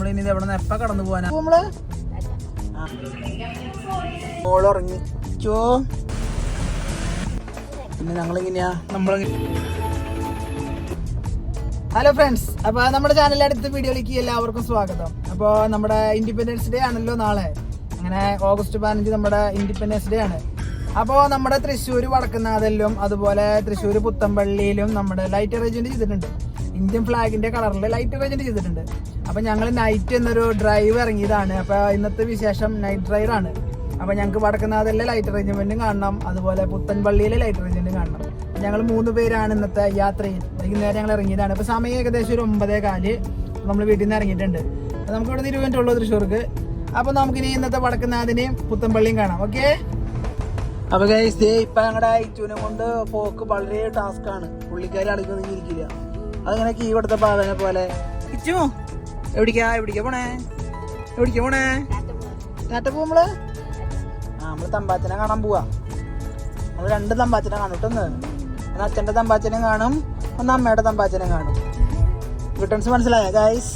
നമ്മൾ ഇനി എവിടെ നിന്ന് എപ്പ കടന്നു പോവാനാ? നമ്മൾ. മോൾ ഉറങ്ങി ചോ. പിന്നെ ഞങ്ങളിങ്ങനെയാ. നമ്മൾ ഹലോ ഫ്രണ്ട്സ് അപ്പൊ നമ്മുടെ ചാനലിൽ അടുത്ത വീഡിയോയിലേക്ക് എല്ലാവർക്കും സ്വാഗതം. അപ്പോൾ നമ്മുടെ ഇൻഡിപെൻഡൻസ് ഡേ ആണല്ലോ നാളെ. അങ്ങനെ ഓഗസ്റ്റ് പതിനഞ്ച് നമ്മുടെ ഇൻഡിപെൻഡൻസ് ഡേ ആണ്. അപ്പോൾ നമ്മുടെ തൃശ്ശൂർ വടക്കുന്നാഥലിലും അതുപോലെ തൃശ്ശൂർ പുത്തമ്പള്ളിയിലും നമ്മുടെ ലൈറ്റ് അറേഞ്ച്മെന്റ് ചെയ്തിട്ടുണ്ട്. ഇന്ത്യൻ ഫ്ലാഗിന്റെ കളറിൽ ലൈറ്റ് അറേഞ്ച്മെന്റ് ചെയ്തിട്ടുണ്ട്. അപ്പോൾ ഞങ്ങൾ നൈറ്റ് എന്നൊരു ഡ്രൈവ് ഇറങ്ങിയതാണ്. അപ്പോൾ ഇന്നത്തെ വിശേഷം നൈറ്റ് ഡ്രൈവ് ആണ്. അപ്പോൾ ഞങ്ങൾക്ക് വടക്കുന്നാഥല്ലേ ലൈറ്റ് അറേഞ്ച്മെന്റും കാണണം. അതുപോലെ പുത്തൻപള്ളിയിലെ ലൈറ്റ് അറേഞ്ച്മെന്റും കാണണം. ഞങ്ങൾ മൂന്ന് പേരാണ് ഇന്നത്തെ യാത്രയിൽ. വൈകുന്നേരം ഞങ്ങൾ ഇറങ്ങിയതാണ്. അപ്പോൾ സമയം ഏകദേശം ഒരു ഒമ്പതേ കാൽ. നമ്മൾ വീട്ടിൽ നിന്ന് ഇറങ്ങിയിട്ടുണ്ട്. അപ്പോൾ നമുക്ക് ഇവിടെ നിന്ന് ഇരുപതിനുള്ളൂ തൃശ്ശൂർക്ക്. അപ്പോൾ നമുക്കിനി ഇന്നത്തെ വടക്കുന്നാഥിനെയും പുത്തൻപള്ളിയും കാണാം. ഓക്കെ അപ്പൊ ഗൈസ് ദേ ഇപ്പൊ ഞങ്ങളുടെ ഐറ്റൂനെ കൊണ്ട് പോക്ക് വളരെ ടാസ്ക് ആണ്. പുള്ളിക്കാരി അടക്കൊന്നും ഇരിക്കില്ല അതങ്ങനെ കീ കൊടുത്ത പാവനെ പോലെ. ഇച്ചു. എവിടിക്കാ? എവിടിക്കാ പോണേ? എവിടിക്കാ പോണേ? നേരത്തെ പോകുമ്പൾ ആ നമ്മൾ തമ്പാച്ചനെ കാണാൻ പോവാ. നമ്മൾ രണ്ട് തമ്പാച്ചനെ കാണിട്ടൊന്ന് ഒന്ന് അച്ഛന്റെ തമ്പാച്ചനെ കാണും ഒന്ന് അമ്മയുടെ തമ്പാച്ചനെ കാണും. റിട്ടേൺസ് മനസ്സിലായ ഗായ്സ്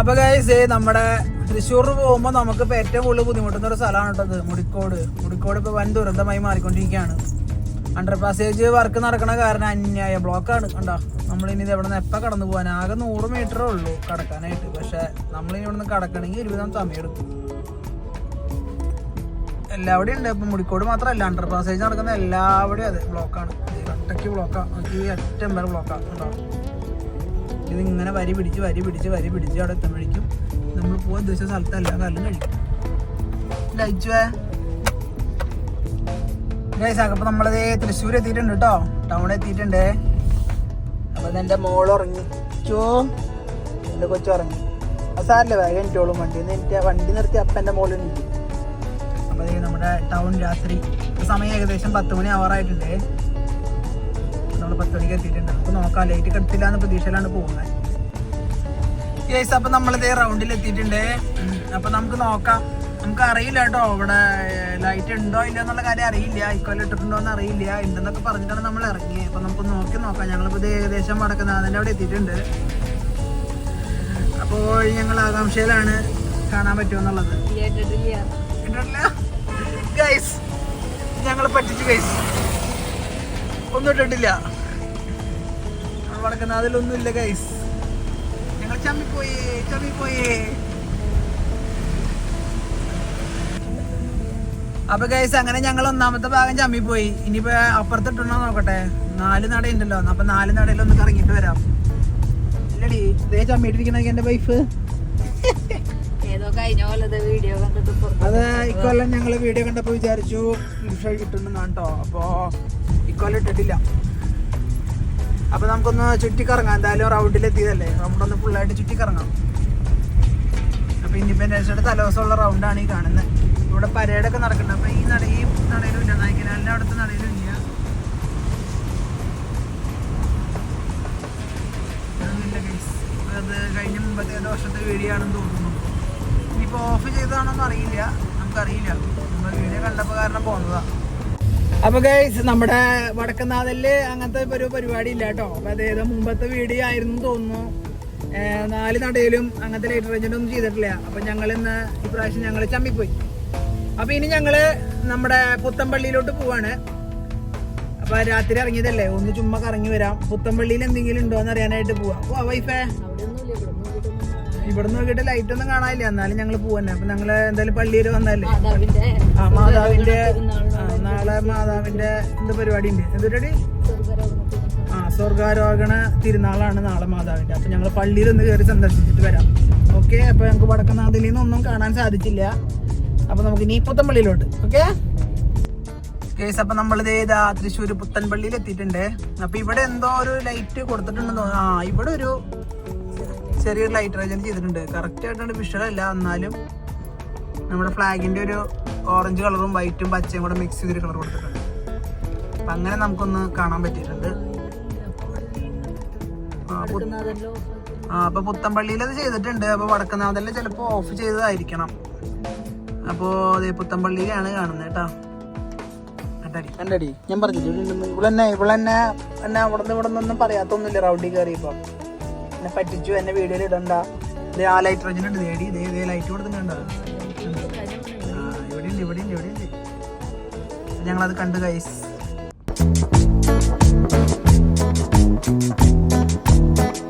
അപ്പൊ ഗായ്സ് നമ്മുടെ തൃശ്ശൂർ പോകുമ്പോൾ നമുക്ക് ഇപ്പൊ ഏറ്റവും കൂടുതൽ ബുദ്ധിമുട്ടുന്ന ഒരു സ്ഥലമാണ് കേട്ടത് മുടിക്കോട്. മുടിക്കോട് ഇപ്പൊ വൻ ദുരന്തമായി മാറിക്കൊണ്ടിരിക്കുകയാണ്. അണ്ടർ പാസേജ് വർക്ക് നടക്കണ കാരണം അന്യായ ബ്ലോക്കാണ് കണ്ടോ? നമ്മളിനി ഇത് എവിടെ നിന്ന് എപ്പോൾ കടന്നു പോകാൻ ആകെ നൂറ് മീറ്ററേ ഉള്ളൂ കടക്കാനായിട്ട്. പക്ഷേ നമ്മളിനി ഇവിടെ നിന്ന് കടക്കണമെങ്കിൽ ഒരുവിധം സമയം എടുക്കും. എല്ലാവിടെയും ഉണ്ട്. ഇപ്പം മുടിക്കോട് മാത്രമല്ല അണ്ടർ പാസേജ് നടക്കുന്ന എല്ലാവിടെയും അതെ ബ്ലോക്കാണ് ഒറ്റയ്ക്ക് ബ്ലോക്കാണ് ഈ ഏറ്റവും വരെ ബ്ലോക്കാണ് ഉണ്ടാവും ഇതിങ്ങനെ വരി പിടിച്ച് വരി പിടിച്ച് വരി പിടിച്ച് അവിടെ എത്തുമ്പോഴേക്കും നമ്മൾ പോകാൻ ഉദ്ദേശിച്ച സ്ഥലത്തല്ല എല്ലാ കാലം കഴിക്കും ലയിച്ചുവേ ഗൈസ് അപ്പം നമ്മളത് തൃശ്ശൂർ എത്തിയിട്ടുണ്ട് കേട്ടോ ടൗൺ എത്തിയിട്ടുണ്ട്. അപ്പൊ എന്റെ മോൾ ഉറങ്ങി ചോ എന്റെ കൊച്ചു ഉറങ്ങി അപ്പം സാറില്ല വേഗം എനിക്കോളും വണ്ടി എനിക്ക് വണ്ടി നിർത്തി അപ്പം എന്റെ മോളിൽ അപ്പൊ ദേ നമ്മുടെ ടൗൺ രാത്രി. സമയം ഏകദേശം പത്ത് മണി ആവാറായിട്ടുണ്ട് നമ്മൾ പത്ത് മണിക്ക് എത്തിയിട്ടുണ്ട്. നമുക്ക് നോക്കാം ലൈറ്റ് കിടത്തില്ല എന്ന പ്രതീക്ഷയിലാണ് പോകുന്നത് കേസ് അപ്പം നമ്മളിത് റൗണ്ടിൽ എത്തിയിട്ടുണ്ട്. അപ്പം നമുക്ക് നോക്കാം. നമുക്ക് അറിയില്ല കേട്ടോ ഇവിടെ ലൈറ്റ് ഉണ്ടോ ഇല്ല എന്നുള്ള കാര്യം അറിയില്ല. ഇക്കൊല്ലം ഇട്ടിട്ടുണ്ടോ എന്ന് അറിയില്ല. ഉണ്ടെന്നൊക്കെ പറഞ്ഞിട്ടാണ് നമ്മൾ ഇറങ്ങിയത് അപ്പൊ നമുക്ക് നോക്കി നോക്കാം. ഞങ്ങളിപ്പോ ഇത് ഏകദേശം വടക്കുന്നാഥന്റെ അവിടെ എത്തിയിട്ടുണ്ട്. അപ്പോൾ ഞങ്ങൾ ആകാംക്ഷയിലാണ് കാണാൻ പറ്റുമെന്നുള്ളത്. ഗൈസ് ഞങ്ങൾ പറ്റിച്ചു ഗൈസ് ഒന്നും ഇട്ടിട്ടില്ല. വടക്കുന്നാഥിലൊന്നും ഇല്ല ഗൈസ് ഞങ്ങൾ ചമ്മിപ്പോയി ചമ്മിപ്പോയി. അപ്പൊ ഗൈസ് അങ്ങനെ ഞങ്ങൾ ഒന്നാമത്തെ ഭാഗം ചമ്മി പോയി. ഇനിയിപ്പോ അപ്പുറത്തിട്ടുണ്ടോ നോക്കട്ടെ. നാല് നട ഉണ്ടല്ലോ അപ്പൊ നാല് നടയിൽ ഒന്ന് കറങ്ങിട്ട് വരാം. ഇല്ലടി ഇതേ എന്റെ വൈഫ് അത് ഇക്കൊല്ലം ഞങ്ങൾ വീഡിയോ കണ്ടപ്പോ വിചാരിച്ചു ഇൻഷോ കിട്ടുന്നതാണ് കേട്ടോ അപ്പോൾ ഇക്കൊല്ലം ഇട്ടിട്ടില്ല. അപ്പൊ നമുക്കൊന്ന് ചുറ്റിക്കറങ്ങാം. എന്തായാലും റൗണ്ടിൽ എത്തിയതല്ലേ റൗണ്ട് ഒന്ന് ഫുള്ളായിട്ട് ചുറ്റിക്കറങ്ങാം. അപ്പോൾ ഇൻഡിപെൻഡൻസിയുടെ തലേദിവസമുള്ള റൗണ്ടാണ് ഈ കാണുന്നത് ഇവിടെ പരേഡൊക്കെ നടക്കുന്നുണ്ട് അപ്പോൾ ഈ നട ഈ നടയിലും ഇല്ല. നായിക്കനാലിന്റെ അവിടുത്തെ നടയിലും ഇല്ല. അത് കഴിഞ്ഞ മുമ്പത്തെ ഏതോ വർഷത്തെ വീഡിയോ ആണെന്ന് തോന്നുന്നു. ഇനിയിപ്പോ ഓഫ് ചെയ്തതാണോന്ന് അറിയില്ല. നമുക്കറിയില്ല. നമ്മൾ വീഡിയോ കണ്ടപ്പോ കാരണം പോകുന്നതാ അപ്പൊ ഗൈസ് നമ്മുടെ വടക്കനാഥലിൽ അങ്ങനത്തെ ഒരു പരിപാടി ഇല്ല കേട്ടോ. അപ്പൊ അതായത് മുമ്പത്തെ വീഡിയോ ആയിരുന്നു തോന്നുന്നു. നാല് നടയിലും അങ്ങനത്തെ ലൈറ്റ് റേഞ്ചിലൊന്നും ചെയ്തിട്ടില്ല. അപ്പൊ ഞങ്ങൾ ഇന്ന് ഇപ്രാവശ്യം ഞങ്ങൾ ചമ്മിപ്പോയി. അപ്പൊ ഇനി ഞങ്ങൾ നമ്മുടെ പുത്തമ്പള്ളിയിലോട്ട് പോവാണ്. അപ്പൊ രാത്രി ഇറങ്ങിയതല്ലേ? ഒന്ന് ചുമ്മാ കറങ്ങി വരാം. പുത്തമ്പള്ളിയിൽ എന്തെങ്കിലും ഉണ്ടോ എന്ന് അറിയാനായിട്ട് പോവാം. ഓ വൈഫേ. ഇവിടെ നോക്കിയിട്ട് ലൈറ്റ് ഒന്നും കാണാനില്ല. എന്നാലും ഞങ്ങൾ പോവന്നെ അപ്പൊ ഞങ്ങൾ എന്തായാലും പള്ളിയിൽ വന്നല്ലേ ആ മാതാവിന്റെ നാളെ മാതാവിന്റെ എന്ത് പരിപാടി ഉണ്ട് എന്ത് പരിപാടി? ആ സ്വർഗാരോഹണ തിരുനാളാണ് നാളെ മാതാവിന്റെ അപ്പൊ ഞങ്ങൾ പള്ളിയിൽ ഒന്ന് കയറി സന്ദർശിച്ചിട്ട് വരാം. ഓക്കെ അപ്പൊ ഞങ്ങൾക്ക് വടക്കനാഥിൽ നിന്നൊന്നും കാണാൻ സാധിച്ചില്ല. അപ്പൊ നമുക്ക് ഇനി പുത്തൻപള്ളിയിലോട്ട്. ഓക്കെ കേസ് അപ്പൊ നമ്മളിത് ഏതാ തൃശ്ശൂർ പുത്തൻപള്ളിയിൽ എത്തിയിട്ടുണ്ട്. അപ്പൊ ഇവിടെ എന്തോ ഒരു ലൈറ്റ് കൊടുത്തിട്ടുണ്ടെന്ന് തോന്നുന്നു. ആ ഇവിടെ ഒരു ചെറിയൊരു ലൈറ്റ് റേഞ്ച് ചെയ്തിട്ടുണ്ട്. കറക്റ്റ് ആയിട്ടാണ് വിഷലല്ല എന്നാലും നമ്മുടെ ഫ്ലാഗിന്റെ ഒരു ഓറഞ്ച് കളറും വൈറ്റും പച്ചയും കൂടെ മിക്സ് ചെയ്തൊരു കളർ കൊടുത്തിട്ടുണ്ട്. അപ്പൊ അങ്ങനെ നമുക്കൊന്ന് കാണാൻ പറ്റിയിട്ടുണ്ട്. ആ, അപ്പൊ പുത്തമ്പള്ളിയിൽ അത് ചെയ്തിട്ടുണ്ട്. അപ്പൊ വടക്കുന്നാഥല്ലേ ചിലപ്പോ ഓഫ് ചെയ്തതായിരിക്കണം. അപ്പോ അതേ പുത്തമ്പള്ളിയിലാണ് കാണുന്നത് കേട്ടോ. കണ്ടടി. ഞാൻ പറഞ്ഞില്ലേ ഇവളെന്നെ ഇവളെന്നെ എന്നെ അവിടെ നിന്ന് ഇവിടെ നിന്നൊന്നും പറയാത്തൊന്നുമില്ല റൗഡി കയറിയപ്പോ. എന്നെ പറ്റിച്ചു എന്നെ വീഡിയോയിൽ ഇടണ്ട. ദേ ആ ലൈറ്റ് റേഞ്ചിന് നേടി ഇതേ ദേ ലൈറ്റ് കൊടുക്കുന്നുണ്ടോ ആ ഇവിടെയുണ്ട് ഇവിടെയുണ്ട് ഞങ്ങളത് ഉണ്ട് കൈസ് Thank ഞങ്ങളത്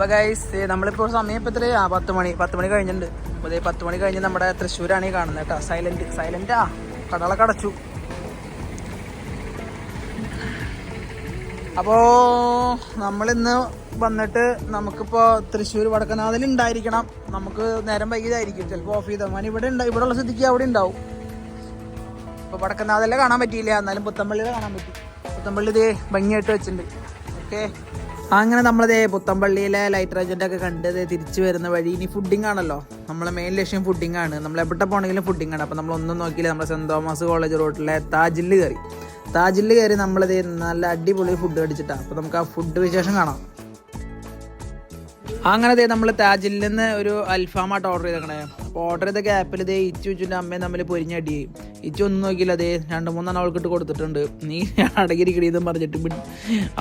അപ്പൊ ഗൈസ് നമ്മളിപ്പോൾ സമയം ഇപ്പൊ എത്രയാ ആ പത്ത് മണി പത്ത് മണി കഴിഞ്ഞിട്ടുണ്ട്. അതെ പത്ത് മണി കഴിഞ്ഞ് നമ്മുടെ തൃശ്ശൂരാണ് ഈ കാണുന്നത് കേട്ടോ. സൈലന്റ് ആ. കടകളൊക്കെ അടച്ചു അപ്പോ നമ്മളിന്ന് വന്നിട്ട് നമുക്കിപ്പോ തൃശ്ശൂർ വടക്കനാഥിൽ ഉണ്ടായിരിക്കണം. നമുക്ക് നേരം വൈകിയതായിരിക്കും. ചിലപ്പോൾ ഓഫ് ചെയ്ത. മാൻ ഇവിടെ ഉണ്ട് ഇവിടെ ഉള്ള സ്ഥിതിക്ക് അവിടെ ഉണ്ടാവും. ഇപ്പൊ വടക്കനാഥല്ലേ കാണാൻ പറ്റിയില്ല. എന്നാലും പുത്തമ്പള്ളിയിലെ കാണാൻ പറ്റി. പുത്തമ്പള്ളി ഇതേ ഭംഗിയായിട്ട് വെച്ചിട്ടുണ്ട്. ഓക്കെ അങ്ങനെ നമ്മളതേ പുത്തമ്പള്ളിയിലെ ലൈറ്റ് റേജന്റ് ഒക്കെ കണ്ട് ദേ തിരിച്ചു വരുന്ന വഴി. ഇനി ഫുഡിംഗ് ആണല്ലോ. നമ്മളെ മെയിൻ ലക്ഷ്യം ഫുഡിംഗ് ആണ്. നമ്മൾ എവിടെ പോകണമെങ്കിലും ഫുഡിംഗ് ആണ്. അപ്പോൾ നമ്മൾ ഒന്നും നോക്കിയില്ല. നമ്മുടെ സെന്റ് തോമസ് കോളേജ് റോഡിലെ താജിൽ കയറി. താജിൽ കയറി നമ്മളത് നല്ല അടിപൊളി ഫുഡ് അടിച്ചിട്ടാണ് അപ്പോൾ നമുക്ക് ആ ഫുഡ് വിശേഷം കാണാം. അങ്ങനെ ദേ നമ്മൾ താജിൽ നിന്ന് ഒരു അൽഫാമായിട്ട് ഓർഡർ ചെയ്തേക്കണേ. അപ്പോൾ ഓർഡർ ചെയ്ത ഗ്യാപ്പിൽ ദേ ഇച്ചു ഇച്ചുന്റെ അമ്മയും തമ്മിൽ പൊരിഞ്ഞടി ഇച്ചു ഒന്നും നോക്കിയില്ല അതെ രണ്ട് മൂന്നെണ്ണം അവൾക്കിട്ട് കൊടുത്തിട്ടുണ്ട്. നീ അടകിരിക്കടിയെന്നും പറഞ്ഞിട്ട്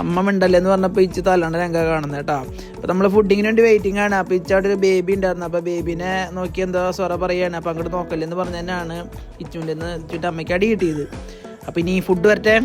അമ്മ മിണ്ടല്ലേ എന്ന് പറഞ്ഞപ്പോൾ ഇച്ചു തല്ലാണ്ട് രംഗ കാണുന്നത് കേട്ടോ. അപ്പോൾ നമ്മൾ ഫുഡിങ്ങിന് വേണ്ടി വെയിറ്റിംഗ് ആണ്. അപ്പോൾ ഇച്ചവിടെ ഒരു ബേബി ഉണ്ടായിരുന്നു. അപ്പോൾ ബേബിനെ നോക്കി എന്തോ സ്വറ പറയുകയാണ് അപ്പോൾ അങ്ങോട്ട് നോക്കല്ലെന്ന് പറഞ്ഞു തന്നെയാണ് ഇച്ചുന്റെ ഇച്ചുന്റെ അമ്മയ്ക്ക് അടി കിട്ടിയത്. അപ്പോൾ ഇനി ഫുഡ് വരട്ടെ?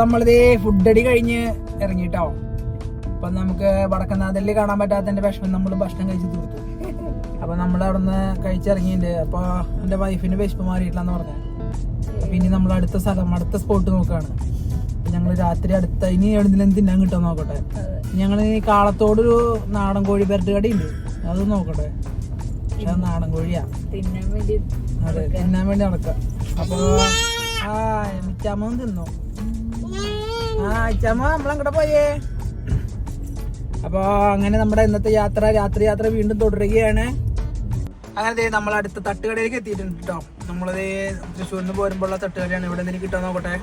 നമ്മളിത് ഫുഡ് അടി കഴിഞ്ഞ് ഇറങ്ങിട്ടോ അപ്പൊ നമുക്ക് വടക്കനാഥലിൽ കാണാൻ പറ്റാത്തതിന്റെ വിഷമം നമ്മൾ ഭക്ഷണം കഴിച്ച് തീർത്തു. അപ്പൊ നമ്മൾ അവിടുന്ന് കഴിച്ചിറങ്ങിയിട്ടുണ്ട് അപ്പൊ എന്റെ വൈഫിന് വിശപ്പ് മാറിയിട്ടില്ലെന്ന് പറഞ്ഞു. പിന്നെ നമ്മൾ അടുത്ത സ്ഥലം അടുത്ത സ്പോട്ട് നോക്കുകയാണ് ഞങ്ങൾ രാത്രി അടുത്ത ഇനി എവിടെന്തെങ്കിലും തിന്നാൻ കിട്ടാൻ നോക്കട്ടെ. ഞങ്ങൾ ഈ കാളത്തോടൊരു നാടൻ കോഴി പെരട്ട് ഉണ്ട് അത് നോക്കട്ടെ. പക്ഷെ നാടൻ കോഴിയാ. അതെ തിന്നാൻ വേണ്ടി നടക്കാം. അപ്പൊ ആ മിച്ചാമ്മ തിന്നു. ആ പോയേ. അപ്പൊ അങ്ങനെ നമ്മുടെ ഇന്നത്തെ യാത്ര രാത്രി യാത്ര വീണ്ടും തുടരുകയാണ്. അങ്ങനെ നമ്മൾ അടുത്ത തട്ടുകടയിലേക്ക് എത്തിയിട്ടുണ്ട് കേട്ടോ നമ്മളത് തൃശ്ശൂരിൽ നിന്ന് പോരുമ്പോഴുള്ള തട്ടുകടയാണ്. ഇവിടെ നിന്ന് കിട്ടാൻ നോക്കട്ടെ.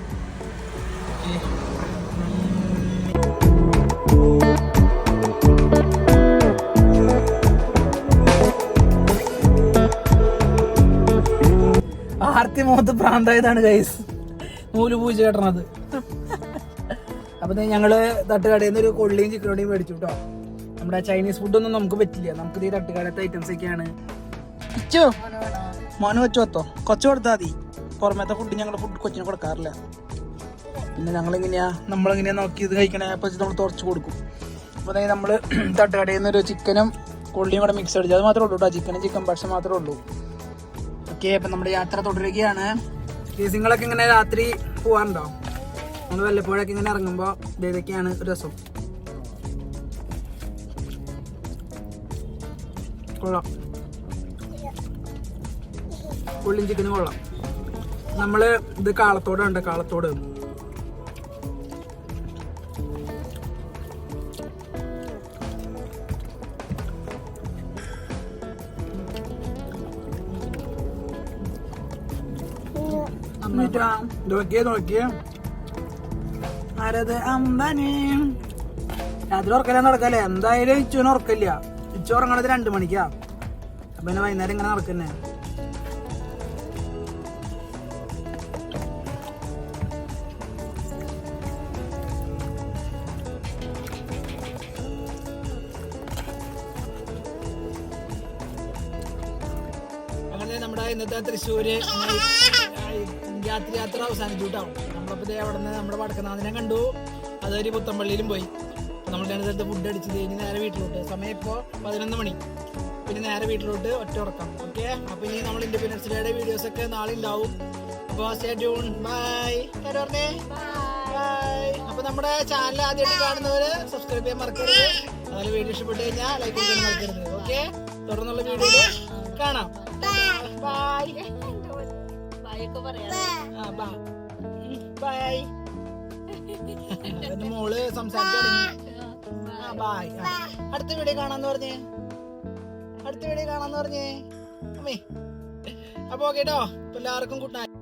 ആർത്തി മുഖത്ത് പ്രാന്തായതാണ് ഗൈസ് നൂൽ പൂജ കെട്ടണത്. അപ്പൊ ഞങ്ങൾ തട്ടുകടയിൽ നിന്ന് ഒരു കൊള്ളിയും ചിക്കനോടെയും മേടിച്ചു കേട്ടോ നമ്മുടെ ചൈനീസ് ഫുഡൊന്നും നമുക്ക് പറ്റില്ല. നമുക്ക് ഈ തട്ടുകടത്തെ ഐറ്റംസ് ഒക്കെയാണ്. ഇച്ചോ? മോന് വെച്ചു വത്തോ കൊച്ചു കൊടുത്താൽ മതി. പുറമേത്തെ ഫുഡ് ഞങ്ങൾ ഫുഡ് കൊച്ചിന് കൊടുക്കാറില്ല. പിന്നെ നമ്മൾ നമ്മളിങ്ങനെയാ നോക്കി ഇത് കഴിക്കണേ? അപ്പൊ നമ്മൾ തുറച്ചു കൊടുക്കും. അപ്പോൾ അതായത് നമ്മൾ തട്ടുകടയിൽ നിന്ന് ഒരു ചിക്കനും കൊള്ളിയും കൂടെ മിക്സ് അടിച്ചു അത് മാത്രമേ ഉള്ളൂ കേട്ടോ ചിക്കനും ചിക്കൻ പക്ഷെ മാത്രമേ ഉള്ളൂ. ഓക്കെ അപ്പൊ നമ്മുടെ യാത്ര തുടരുകയാണ്. കേസിങ്ങളൊക്കെ ഇങ്ങനെ രാത്രി പോവാറുണ്ടോ? നമ്മൾ വല്ലപ്പോഴൊക്കെ ഇങ്ങനെ ഇറങ്ങുമ്പോൾ ഇതൊക്കെയാണ് രസം. കൊള്ളാം. ഉള്ളിൻ ചിക്കനും കൊള്ളാം. നമ്മൾ ഇത് കാളത്തോടുണ്ട് കാളത്തോട്. നോക്കിയേ നോക്കിയേ. ആരത് അമ്പനെ. രാത്രി ഉറക്കല നടക്കല്ലേ? എന്തായാലും ഇച്ചുവിന് ഉറക്കില്ല. ഇച്ചു ഉറങ്ങണത് രണ്ടു മണിക്കാ. അപ്പൊ എന്നെ വൈകുന്നേരം ഇങ്ങനെ നടക്കുന്നേ. നമ്മുടെ ഇന്നത്തെ തൃശ്ശൂര് രാത്രി യാത്ര അവസാനിച്ചു കേട്ടോ. ദേ അവിടെ നിന്ന് നമ്മുടെ വടക്കനാഥിനെ കണ്ടു. അതൊരു പുത്തമ്പള്ളിയിലും പോയി. നമ്മൾ രണ്ട് സ്ഥലത്ത് ഫുഡ് അടിച്ച് കഴിഞ്ഞ് നേരെ വീട്ടിലോട്ട്. സമയം ഇപ്പോൾ പതിനൊന്ന് മണി. പിന്നെ നേരെ വീട്ടിലോട്ട് ഒറ്റ ഉറക്കാം. ഓക്കെ അപ്പോൾ ഇനി നമ്മൾ ഇൻഡിപെൻഡൻസ് ഡേയുടെ വീഡിയോസൊക്കെ നാളെ ഉണ്ടാവും അപ്പോൾ സ്റ്റേ ട്യൂൺ ബൈ പറഞ്ഞേ? ബൈ അപ്പോൾ നമ്മുടെ ചാനൽ ആദ്യമായിട്ട് കാണുന്നവർ സബ്സ്ക്രൈബ് ചെയ്യാൻ മറക്കരുത്. അതുപോലെ വീഡിയോ ഇഷ്ടപ്പെട്ട് കഴിഞ്ഞാൽ ലൈക്ക് ചെയ്യാൻ മറക്കരുത്. ഓക്കെ തുടർന്നുള്ള വീഡിയോയിൽ കാണാം. ബൈ ബൈ പറയാം ആ ബൈ ബൈ എന്റെ മോൾ സംസാരിച്ചു ആ ബൈ അടുത്ത വീഡിയോ കാണാന്ന് പറഞ്ഞേ. അടുത്ത വീഡിയോ കാണാന്ന് പറഞ്ഞേ. അമ്മേ. അപ്പൊ ഓക്കെ കേട്ടോ എല്ലാവർക്കും ഗുഡ് നൈറ്റ്